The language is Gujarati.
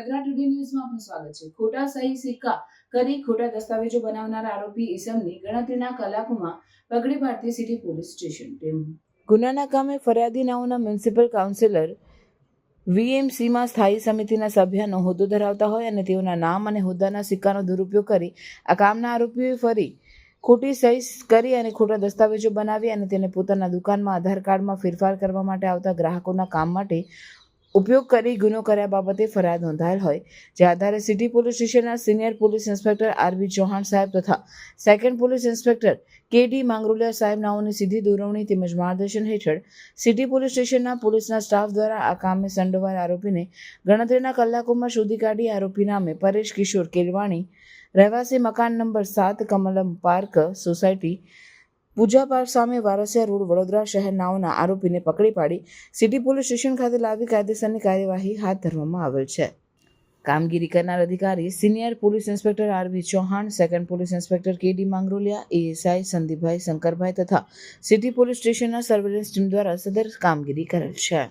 વડોદરા ટુડે ન્યૂઝમાં આપનું સ્વાગત છે. ખોટા સહી સિક્કા કરી ખોટા દસ્તાવેજો બનાવનાર આરોપી ઈસમની ગણતરીના કલાકોમાં પગડી પાડતી સિટી પોલીસ સ્ટેશન ટીમ. ગુનાના કામે ફરિયાદી નાઓના મ્યુનિસિપલ કાઉન્સિલર વીએમસીમાં સ્થાયી સમિતિના સભ્યનો હોદ્દો ધરાવતા હોય અને તેઓના નામ અને હોદ્દાના સિક્કાનો દુરુપયોગ કરી આ કામના આરોપીઓએ ફરી ખોટી સહી કરી અને ખોટા દસ્તાવેજો બનાવી અને તેને પોતાના દુકાનમાં, આધાર કાર્ડમાં ફેરફાર કરવા માટે આવતા ગ્રાહકોના કામ માટે ઉપયોગ કરી ગુનો કર્યા બાબતે ફરિયાદ નોંધાયેલ હોય. જે આધારે સિટી પોલીસ સ્ટેશનના senior police inspector RB Chauhan સાહેબ તથા second police inspector K D Mangroliya સાહેબ નાઓની સીધી દોરવણી તેમજ માર્ગદર્શન હેઠળ સિટી પોલીસ સ્ટેશનના પોલીસના સ્ટાફ દ્વારા આ કામે સંડોવાયેલ આરોપીને ગણતરીના કલાકોમાં શોધી કાઢી આરોપી નામે પરેશ કિશોર કેલવાણી, રહેવાસી મકાન નંબર સાત, Kamalam park society Pooja park સામે વારસિયા રોડ વડોદરા શહેર નાઓના આરોપીને પકડી પાડી સિટી પોલીસ સ્ટેશન ખાતે લાવી કાયદેસરની કાર્યવાહી હાથ ધરવામાં આવેલ છે. કામગીરી કરનાર અધિકારી senior police inspector RV Chauhan, second police inspector K D Mangroliya, ASI Sandipbhai Shankarbhai તથા સિટી પોલીસ સ્ટેશનના સર્વેલન્સ ટીમ દ્વારા સદર કામગીરી કરેલ છે.